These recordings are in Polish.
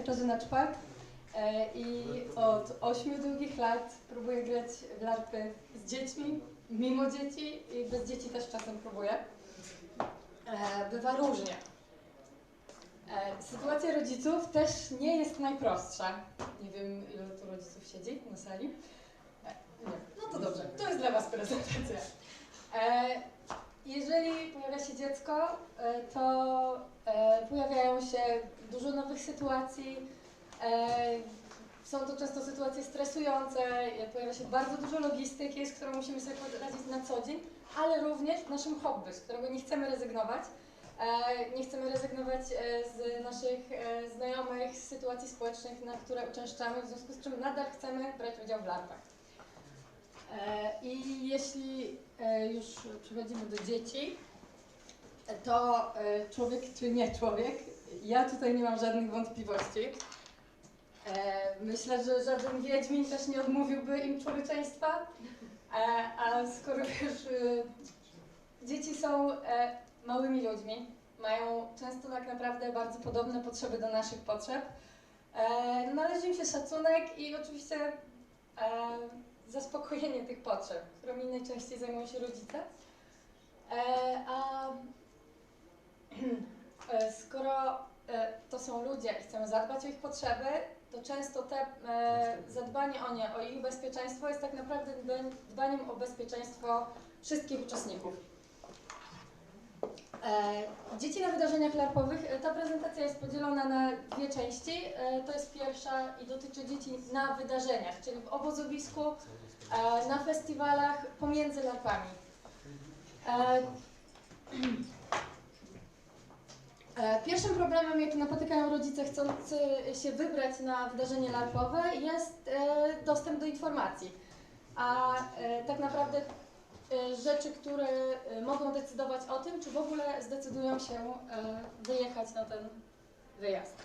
Katarzyna Czpak e, i od 8 długich lat próbuję grać w larpy z dziećmi, mimo dzieci i bez dzieci też czasem próbuję. E, Bywa różnie. E, Sytuacja rodziców też nie jest najprostsza. Nie wiem, ile tu rodziców siedzi na sali. No to dobrze, to jest dla Was prezentacja. Jeżeli pojawia się dziecko, to e, się dużo nowych sytuacji. E, Są to często sytuacje stresujące, e, pojawia się bardzo dużo logistyki, z którą musimy sobie poradzić na co dzień, ale również w naszym hobby, z którego nie chcemy rezygnować. E, Nie chcemy rezygnować z naszych znajomych, z sytuacji społecznych, na które uczęszczamy, w związku z czym nadal chcemy brać udział w larpach. I jeśli już przechodzimy do dzieci, to człowiek czy nie człowiek, ja tutaj nie mam żadnych wątpliwości. E, Myślę, że żaden wiedźmin też nie odmówiłby im człowieczeństwa, E, a skoro już e, dzieci są e, małymi ludźmi, mają często tak naprawdę bardzo podobne potrzeby do naszych potrzeb, należy im się szacunek i oczywiście zaspokojenie tych potrzeb, którymi najczęściej zajmują się rodzice. A skoro e, to są ludzie i chcemy zadbać o ich potrzeby, to często te e, zadbanie o nie, o ich bezpieczeństwo jest tak naprawdę dba- dbaniem o bezpieczeństwo wszystkich uczestników. E, Dzieci na wydarzeniach larpowych. E, Ta prezentacja jest podzielona na dwie części. E, To jest pierwsza i dotyczy dzieci na wydarzeniach, czyli w obozowisku, e, na festiwalach, pomiędzy larpami. E, Pierwszym problemem, jaki napotykają rodzice chcący się wybrać na wydarzenie larpowe, jest e, dostęp do informacji. A e, tak naprawdę rzeczy, które mogą decydować o tym, czy w ogóle zdecydują się wyjechać na ten wyjazd.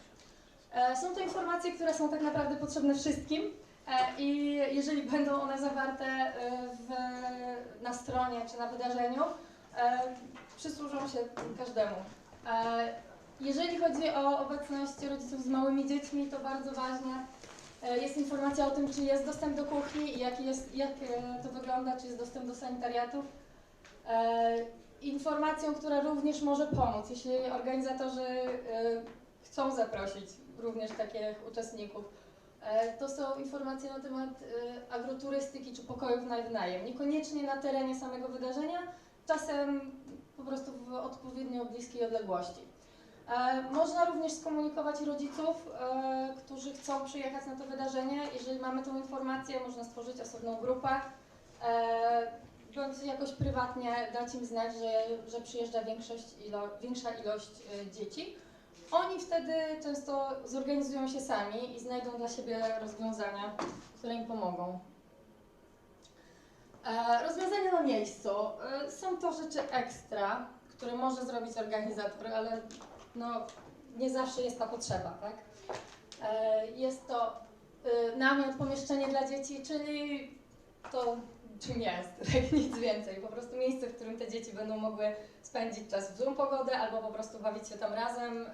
Są to informacje, które są tak naprawdę potrzebne wszystkim i jeżeli będą one zawarte w, na stronie czy na wydarzeniu, przysłużą się każdemu. E, Jeżeli chodzi o obecność rodziców z małymi dziećmi, to bardzo ważne e, jest informacja o tym, czy jest dostęp do kuchni i jak, jest, jak e, to wygląda, czy jest dostęp do sanitariatów. Informacją, która również może pomóc, jeśli organizatorzy chcą zaprosić również takich uczestników. To są informacje na temat agroturystyki czy pokojów na wynajem. Niekoniecznie na terenie samego wydarzenia, czasem po prostu w odpowiednio bliskiej odległości. E, Można również skomunikować rodziców, e, którzy chcą przyjechać na to wydarzenie. Jeżeli mamy tą informację, można stworzyć osobną grupę, e, bądź jakoś prywatnie dać im znać, że, że przyjeżdża ilo, większa ilość dzieci. Oni wtedy często zorganizują się sami i znajdą dla siebie rozwiązania, które im pomogą. E, Rozwiązania na miejscu. E, Są to rzeczy ekstra, które może zrobić organizator, ale no, nie zawsze jest ta potrzeba, tak? E, Jest to namiot, pomieszczenie dla dzieci, czyli to czym jest, tak nic więcej. Po prostu miejsce, w którym te dzieci będą mogły spędzić czas w złą pogodę albo po prostu bawić się tam razem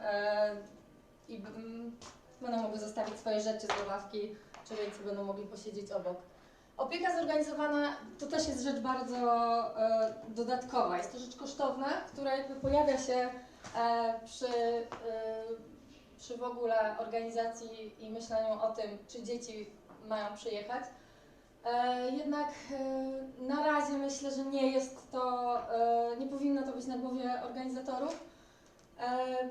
i b- m, będą mogły zostawić swoje rzeczy z ławki, czy rodzice będą mogli posiedzieć obok. Opieka zorganizowana to też jest rzecz bardzo e, dodatkowa. Jest to rzecz kosztowna, która jakby pojawia się e, przy, e, przy w ogóle organizacji i myśleniu o tym, czy dzieci mają przyjechać. E, jednak e, na razie myślę, że nie jest to, e, nie powinno to być na głowie organizatorów,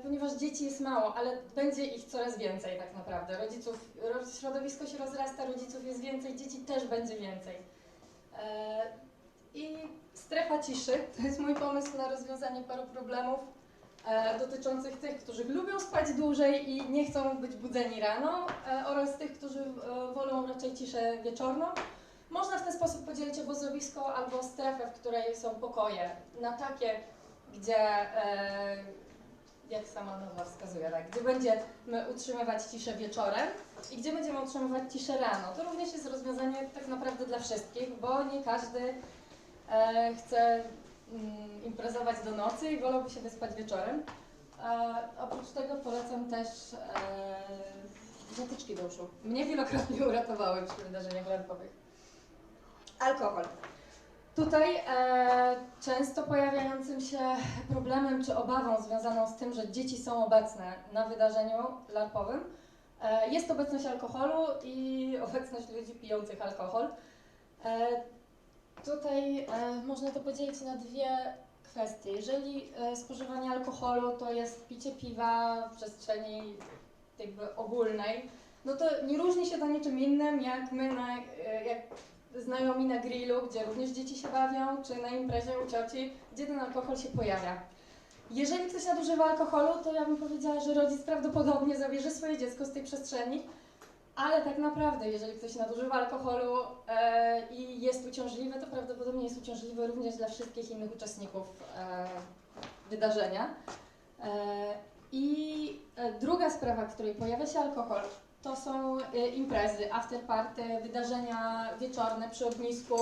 ponieważ dzieci jest mało, ale będzie ich coraz więcej tak naprawdę. Rodziców, ro- środowisko się rozrasta, rodziców jest więcej, dzieci też będzie więcej. E, I strefa ciszy to jest mój pomysł na rozwiązanie paru problemów e, dotyczących tych, którzy lubią spać dłużej i nie chcą być budzeni rano e, oraz tych, którzy e, wolą raczej ciszę wieczorną. Można w ten sposób podzielić obozowisko albo strefę, w której są pokoje, na takie, gdzie, e, jak sama nazwa wskazuje, tak, gdzie będziemy utrzymywać ciszę wieczorem i gdzie będziemy utrzymywać ciszę rano. To również jest rozwiązanie tak naprawdę dla wszystkich, bo nie każdy e, chce mm, imprezować do nocy i wolałby się wyspać wieczorem. E, oprócz tego polecam też e, zatyczki do uszu. Mnie wielokrotnie uratowały przy wydarzeniach larpowych. Alkohol. Tutaj e, często pojawiającym się problemem czy obawą związaną z tym, że dzieci są obecne na wydarzeniu larpowym e, jest obecność alkoholu i obecność ludzi pijących alkohol. E, tutaj e, można to podzielić na dwie kwestie. Jeżeli e, spożywanie alkoholu to jest picie piwa w przestrzeni jakby ogólnej, no to nie różni się to niczym innym, jak my, na, e, jak znajomi na grillu, gdzie również dzieci się bawią, czy na imprezie u cioci, gdzie ten alkohol się pojawia. Jeżeli ktoś nadużywa alkoholu, to ja bym powiedziała, że rodzic prawdopodobnie zabierze swoje dziecko z tej przestrzeni, ale tak naprawdę, jeżeli ktoś nadużywa alkoholu e, i jest uciążliwy, to prawdopodobnie jest uciążliwy również dla wszystkich innych uczestników e, wydarzenia. E, I e, druga sprawa, w której pojawia się alkohol, to są e, imprezy, afterparty, wydarzenia wieczorne przy ognisku.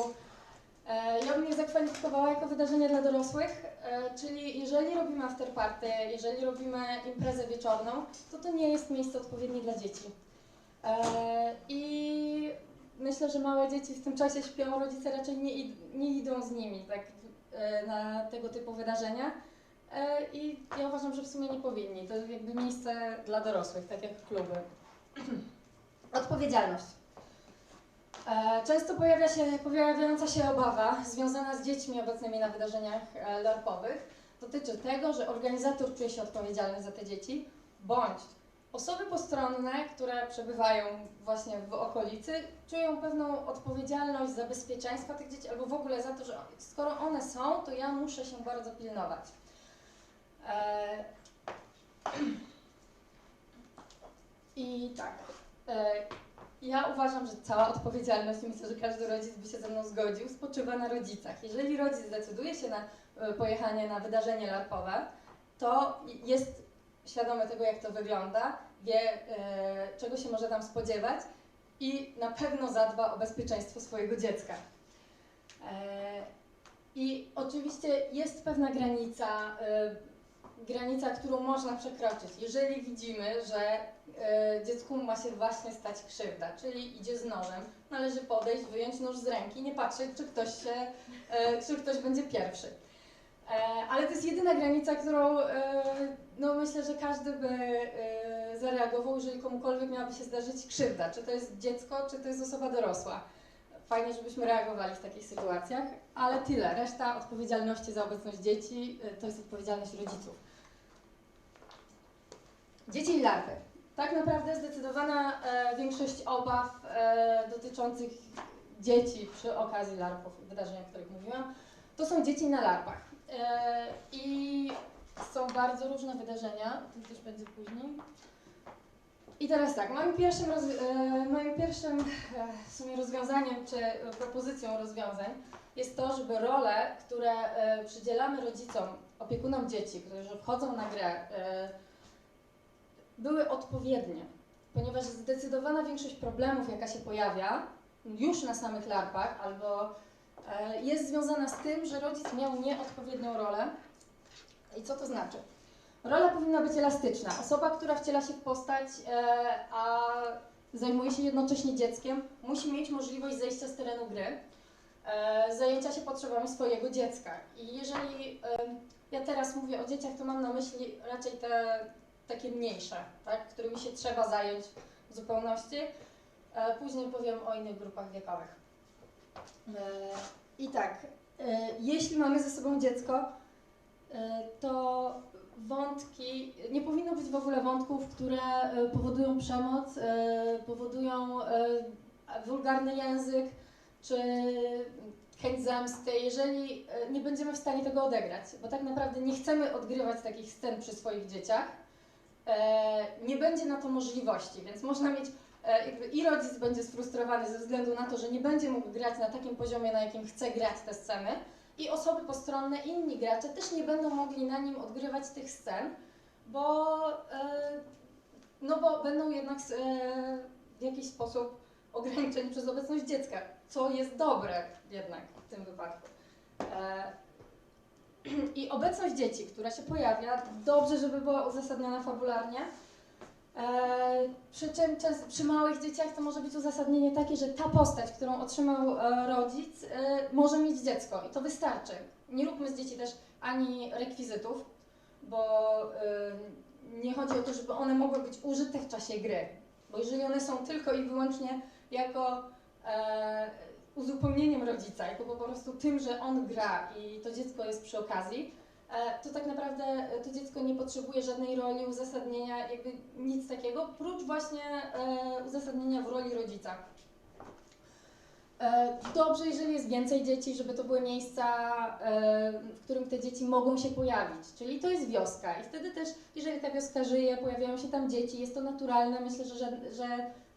E, Ja bym je zakwalifikowała jako wydarzenia dla dorosłych, e, czyli jeżeli robimy afterparty, jeżeli robimy imprezę wieczorną, to to nie jest miejsce odpowiednie dla dzieci. E, I myślę, że małe dzieci w tym czasie śpią, rodzice raczej nie, nie idą z nimi tak, na tego typu wydarzenia. I ja uważam, że w sumie nie powinni. To jest jakby miejsce dla dorosłych, tak jak kluby. Odpowiedzialność. E, Często pojawia się, pojawiająca się obawa związana z dziećmi obecnymi na wydarzeniach e, larpowych dotyczy tego, że organizator czuje się odpowiedzialny za te dzieci, bądź osoby postronne, które przebywają właśnie w okolicy, czują pewną odpowiedzialność za bezpieczeństwo tych dzieci, albo w ogóle za to, że skoro one są, to ja muszę się bardzo pilnować. E, I tak. E, ja uważam, że cała odpowiedzialność, i myślę, że każdy rodzic by się ze mną zgodził, spoczywa na rodzicach. Jeżeli rodzic zdecyduje się na e, pojechanie na wydarzenie larpowe, to jest świadomy tego, jak to wygląda, wie, e, czego się może tam spodziewać i na pewno zadba o bezpieczeństwo swojego dziecka. I oczywiście jest pewna granica, granica, którą można przekroczyć. Jeżeli widzimy, że e, dziecku ma się właśnie stać krzywda, czyli idzie z nożem, należy podejść, wyjąć nóż z ręki, nie patrzeć, czy ktoś, się, e, czy ktoś będzie pierwszy. E, ale to jest jedyna granica, którą no myślę, że każdy by zareagował, jeżeli komukolwiek miałaby się zdarzyć krzywda, czy to jest dziecko, czy to jest osoba dorosła. Fajnie, żebyśmy reagowali w takich sytuacjach, ale tyle. Reszta odpowiedzialności za obecność dzieci to jest odpowiedzialność rodziców. Dzieci i larwy. Tak naprawdę zdecydowana e, większość obaw e, dotyczących dzieci przy okazji larpów, wydarzeń, o których mówiłam, to są dzieci na larpach. E, I są bardzo różne wydarzenia, to też będzie później. I teraz tak, moim pierwszym, e, moim pierwszym e, w sumie rozwiązaniem czy propozycją rozwiązań jest to, żeby role, które e, przydzielamy rodzicom, opiekunom dzieci, którzy wchodzą na grę, były odpowiednie, ponieważ zdecydowana większość problemów, jaka się pojawia już na samych larpach, albo e, jest związana z tym, że rodzic miał nieodpowiednią rolę. I co to znaczy? Rola powinna być elastyczna. Osoba, która wciela się w postać, e, a zajmuje się jednocześnie dzieckiem, musi mieć możliwość zejścia z terenu gry, e, zajęcia się potrzebami swojego dziecka. I jeżeli ja teraz mówię o dzieciach, to mam na myśli raczej te takie mniejsze, tak, którymi się trzeba zająć w zupełności. E, Później powiem o innych grupach wiekowych. E, I tak, e, jeśli mamy ze sobą dziecko, to wątki, nie powinno być w ogóle wątków, które powodują przemoc, powodują wulgarny język, czy chęć zemsty, jeżeli nie będziemy w stanie tego odegrać, bo tak naprawdę nie chcemy odgrywać takich scen przy swoich dzieciach, nie będzie na to możliwości, więc można mieć e, jakby i rodzic będzie sfrustrowany ze względu na to, że nie będzie mógł grać na takim poziomie, na jakim chce grać te sceny i osoby postronne, inni gracze też nie będą mogli na nim odgrywać tych scen, bo, e, no bo będą jednak e, w jakiś sposób ograniczeni przez obecność dziecka, co jest dobre jednak w tym wypadku. I obecność dzieci, która się pojawia, dobrze, żeby była uzasadniona fabularnie, e, przy czym przy małych dzieciach to może być uzasadnienie takie, że ta postać, którą otrzymał e, rodzic, e, może mieć dziecko i to wystarczy. Nie róbmy z dzieci też ani rekwizytów, bo nie chodzi o to, żeby one mogły być użyte w czasie gry. Bo jeżeli one są tylko i wyłącznie jako uzupełnieniem rodzica, jako po prostu tym, że on gra i to dziecko jest przy okazji, e, to tak naprawdę to dziecko nie potrzebuje żadnej roli, uzasadnienia, jakby nic takiego, prócz właśnie e, uzasadnienia w roli rodzica. E, Dobrze, jeżeli jest więcej dzieci, żeby to były miejsca, w którym te dzieci mogą się pojawić. Czyli to jest wioska i wtedy też, jeżeli ta wioska żyje, pojawiają się tam dzieci, jest to naturalne. Myślę, że, że, że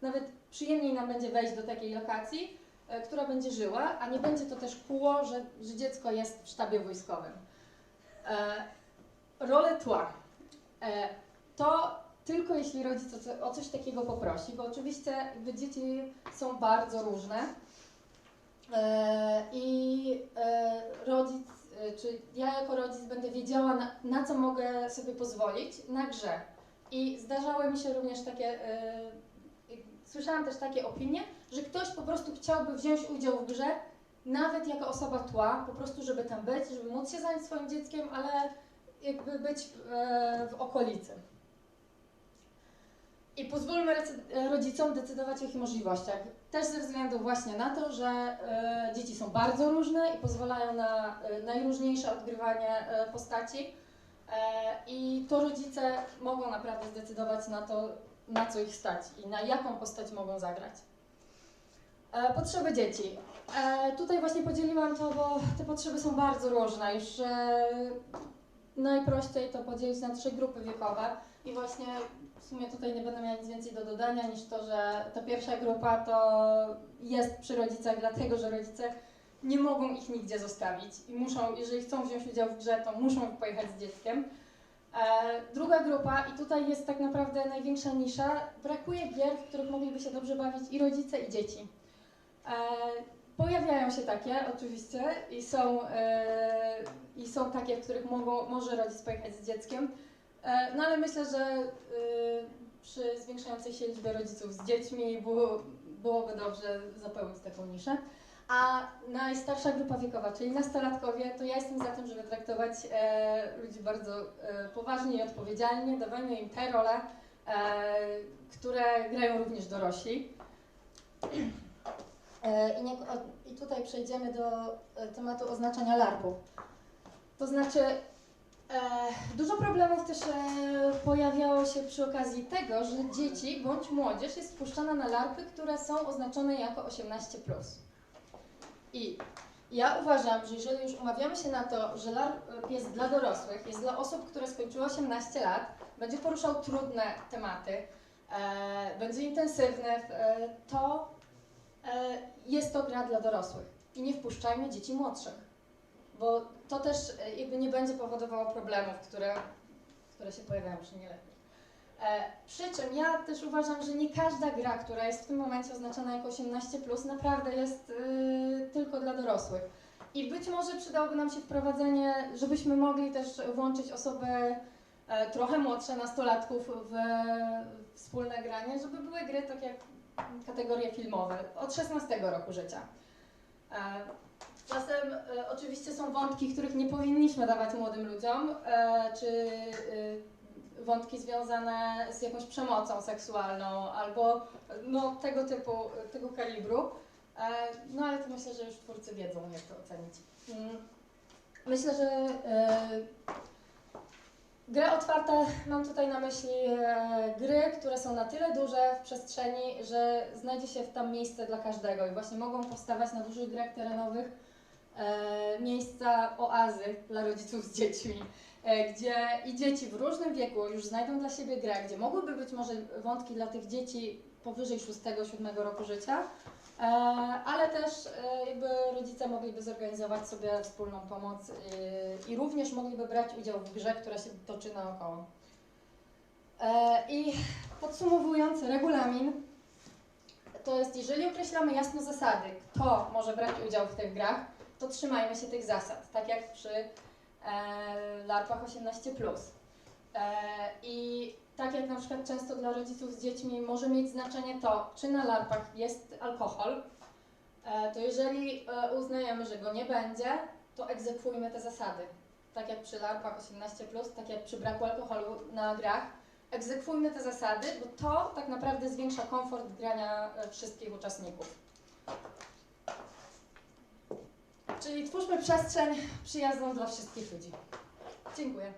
nawet przyjemniej nam będzie wejść do takiej lokacji, która będzie żyła, a nie będzie to też kóło, że, że dziecko jest w sztabie wojskowym. E, Rolę tła. E, To tylko jeśli rodzic o co- o coś takiego poprosi, bo oczywiście dzieci są bardzo różne. E, I e, rodzic, e, czy ja jako rodzic będę wiedziała, na, na co mogę sobie pozwolić na grze. I zdarzały mi się również takie, e, słyszałam też takie opinie, że ktoś po prostu chciałby wziąć udział w grze, nawet jako osoba tła, po prostu żeby tam być, żeby móc się zająć swoim dzieckiem, ale jakby być e, w okolicy. I pozwólmy rodzicom decydować o ich możliwościach. Też ze względu właśnie na to, że e, dzieci są bardzo różne i pozwalają na e, najróżniejsze odgrywanie e, postaci. E, I to rodzice mogą naprawdę zdecydować na to, na co ich stać i na jaką postać mogą zagrać. E, potrzeby dzieci. E, tutaj właśnie podzieliłam to, bo te potrzeby są bardzo różne. Już e, najprościej to podzielić na trzy grupy wiekowe. I właśnie w sumie tutaj nie będę miała nic więcej do dodania niż to, że ta pierwsza grupa to jest przy rodzicach, dlatego że rodzice nie mogą ich nigdzie zostawić i muszą, jeżeli chcą wziąć udział w grze, to muszą pojechać z dzieckiem. E, druga grupa, i tutaj jest tak naprawdę największa nisza, brakuje gier, w których mogliby się dobrze bawić i rodzice, i dzieci. E, pojawiają się takie, oczywiście, i są, e, i są takie, w których mogą, może rodzic pojechać z dzieckiem. No ale myślę, że przy zwiększającej się liczbie rodziców z dziećmi było, byłoby dobrze zapełnić taką niszę. A najstarsza grupa wiekowa, czyli nastolatkowie, to ja jestem za tym, żeby traktować e, ludzi bardzo e, poważnie i odpowiedzialnie, dawajmy im te role, e, które grają również dorośli. E, i, nie, I tutaj przejdziemy do e, tematu oznaczania larpów. To znaczy, E, Dużo problemów też pojawiało się przy okazji tego, że dzieci bądź młodzież jest wpuszczana na larpy, które są oznaczone jako 18. I ja uważam, że jeżeli już umawiamy się na to, że larp jest dla dorosłych, jest dla osób, które skończyły 18 lat, będzie poruszał trudne tematy, e, będzie intensywny, e, to e, jest to gra dla dorosłych. I nie wpuszczajmy dzieci młodszych bo to też e, jakby nie będzie powodowało problemów, które, które się pojawiają przy nieletnich. E, przy czym ja też uważam, że nie każda gra, która jest w tym momencie oznaczona jako 18+, naprawdę jest y, tylko dla dorosłych. I być może przydałoby nam się wprowadzenie, żebyśmy mogli też włączyć osoby e, trochę młodsze, nastolatków w wspólne granie, żeby były gry tak jak kategorie filmowe od 16 roku życia. E, Czasem e, oczywiście są wątki, których nie powinniśmy dawać młodym ludziom, czy wątki związane z jakąś przemocą seksualną albo no, tego typu, tego kalibru. E, no ale to myślę, że już twórcy wiedzą, jak to ocenić. Mm. Myślę, że e, Gra otwarta, mam tutaj na myśli e, gry, które są na tyle duże w przestrzeni, że znajdzie się tam miejsce dla każdego i właśnie mogą powstawać na dużych grach terenowych miejsca oazy dla rodziców z dziećmi, gdzie i dzieci w różnym wieku już znajdą dla siebie grę, gdzie mogłyby być może wątki dla tych dzieci powyżej 6-7 roku życia, ale też e, jakby rodzice mogliby zorganizować sobie wspólną pomoc i, i również mogliby brać udział w grze, która się toczy naokoło. E, I podsumowując, regulamin to jest, jeżeli określamy jasno zasady, kto może brać udział w tych grach, to trzymajmy się tych zasad, tak jak przy e, LARPach 18+. E, I tak jak na przykład często dla rodziców z dziećmi może mieć znaczenie to, czy na larpach jest alkohol, e, to jeżeli e, uznajemy, że go nie będzie, to egzekwujmy te zasady. Tak jak przy larpach 18+, tak jak przy braku alkoholu na grach, egzekwujmy te zasady, bo to tak naprawdę zwiększa komfort grania e, wszystkich uczestników. Czyli twórzmy przestrzeń przyjazną dla wszystkich ludzi. Dziękuję.